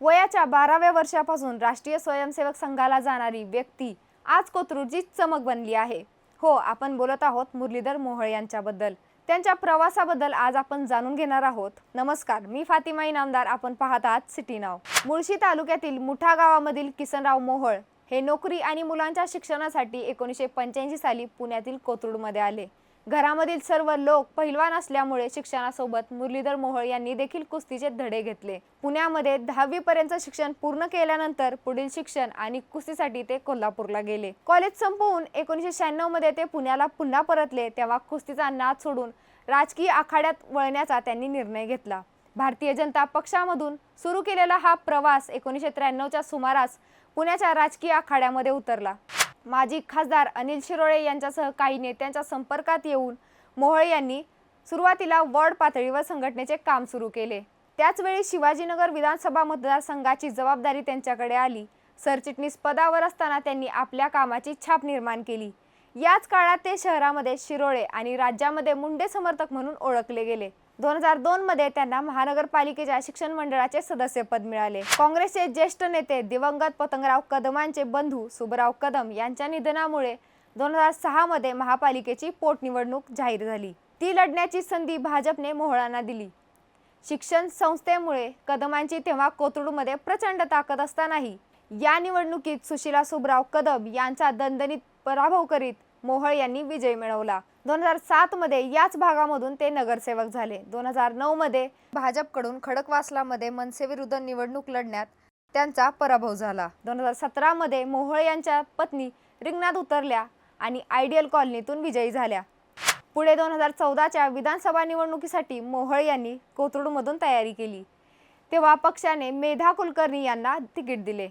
वयाच्या बाराव्या वर्षापासून राष्ट्रीय स्वयंसेवक संघाला जाणारी व्यक्ती आज कोथरूडची चमक बनली आहे. हो आपण बोलत आहोत मुरलीधर मोहळ यांच्याबद्दल. त्यांच्या प्रवासाबद्दल आज आपण जाणून घेणार आहोत. नमस्कार मी फातिमा इनामदार. आपण पाहत आहात सिटी नाव. मुळशी तालुक्यातील मुठा गावामधील किसनराव मोहळ हे नोकरी आणि मुलांच्या शिक्षणासाठी एकोणीसशे पंच्याऐंशी साली पुण्यातील कोथरूडमध्ये आले. घरामधील सर्व लोक पहिलवान असल्यामुळे शिक्षणासोबत मुरलीधर मोहोळ यांनी देखील कुस्तीचे धडे घेतले. पुण्यामध्ये दहावी पर्यंत शिक्षण पूर्ण केल्यानंतर पुढील शिक्षण आणि कुस्तीसाठी ते कोल्हापूरला गेले. कॉलेज संपवून एकोणीसशे शहाण्णवमध्ये ते पुण्याला पुन्हा परतले तेव्हा कुस्तीचा नाद सोडून राजकीय आखाड्यात वळण्याचा त्यांनी निर्णय घेतला. भारतीय जनता पक्षामधून सुरू केलेला हा प्रवास एकोणीसशे त्र्याण्णवच्या सुमारास पुण्याच्या राजकीय आखाड्यामध्ये उतरला. माजी खासदार अनिल शिरोळे यांच्यासह काही नेत्यांच्या संपर्कात येऊन मोहळे यांनी सुरुवातीला वॉर्ड पातळीवर संघटनेचे काम सुरू केले. त्याचवेळी शिवाजीनगर विधानसभा मतदारसंघाची जबाबदारी त्यांच्याकडे आली. सरचिटणीस पदावर असताना त्यांनी आपल्या कामाची छाप निर्माण केली. याच काळात ते शहरामध्ये शिरोळे आणि राज्यामध्ये मुंडे समर्थक म्हणून ओळखले गेले. दोन हजार दोन मध्ये त्यांना महानगरपालिकेच्या शिक्षण मंडळाचे सदस्यपद मिळाले. काँग्रेसचे ज्येष्ठ नेते दिवंगत पतंगराव कदमांचे बंधू सुबराव कदम यांच्या निधनामुळे दोन हजार सहा मध्ये महापालिकेची पोटनिवडणूक जाहीर झाली. ती लढण्याची संधी भाजपने मोहळांना दिली. शिक्षण संस्थेमुळे कदमांची तेव्हा कोथरूडमध्ये प्रचंड ताकद असतानाही या निवडणुकीत सुशीला सुबराव कदम यांचा दणदणीत पराभव करीत मोहळ यांनी विजय मिळवला. दोन हजार सात मध्ये याच भागामधून ते नगरसेवक झाले. दोन हजार नऊ मध्ये भाजपकडून खडकवासलामध्ये मनसेविरुद्ध निवडणूक लढण्यात त्यांचा पराभव झाला. दोन हजार सतरामध्ये मोहोळ यांच्या पत्नी रिंगणात उतरल्या आणि आयडियल कॉलनीतून विजयी झाल्या. पुढे दोन हजार चौदाच्या विधानसभा निवडणुकीसाठी मोहोळ यांनी कोथरूडमधून तयारी केली. तेव्हा पक्षाने मेधा कुलकर्णी यांना तिकीट दिले.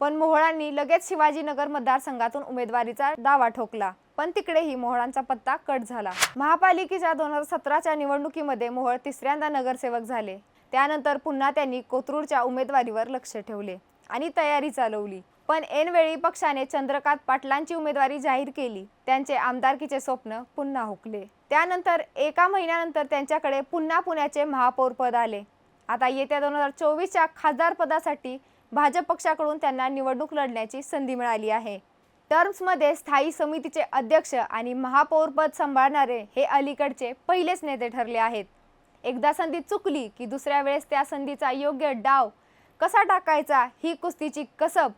पण मोहळांनी लगेच शिवाजीनगर मतदारसंघातून उमेदवारीचा दावा ठोकला. पण तिकडेही मोहळांचा पत्ता कट झाला. महापालिकेच्या दोन हजार सतराच्या निवडणुकीमध्ये मोहळ तिसऱ्यांदा नगरसेवक झाले. त्यानंतर पुन्हा त्यांनी कोथरूडच्या उमेदवारीवर लक्ष ठेवले आणि तयारी चालवली. पण ऐनवेळी पक्षाने चंद्रकांत पाटलांची उमेदवारी जाहीर केली. त्यांचे आमदारकीचे स्वप्न पुन्हा हुकले. त्यानंतर एका महिन्यानंतर त्यांच्याकडे पुन्हा पुण्याचे महापौर पद आले. आता येत्या दोन हजार चोवीसच्या खासदार पदासाठी भाजप पक्षाकडून त्यांना निवडणूक लढण्याची संधी मिळाली आहे. टर्म्समध्ये स्थायी समितीचे अध्यक्ष आणि महापौरपद सांभाळणारे हे अलीकडचे पहिलेच नेते ठरले आहेत. एकदा संधी चुकली की दुसऱ्या वेळेस त्या संधीचा योग्य डाव कसा टाकायचा ही कुस्तीची कसब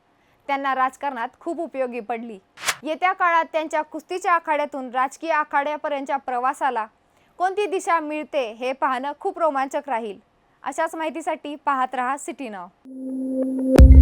त्यांना राजकारणात खूप उपयोगी पडली. येत्या काळात त्यांच्या कुस्तीच्या आखाड्यातून राजकीय आखाड्यापर्यंतच्या प्रवासाला कोणती दिशा मिळते हे पाहणं खूप रोमांचक राहील. अशाच माहितीसाठी पाहत रहा सिटी नाव.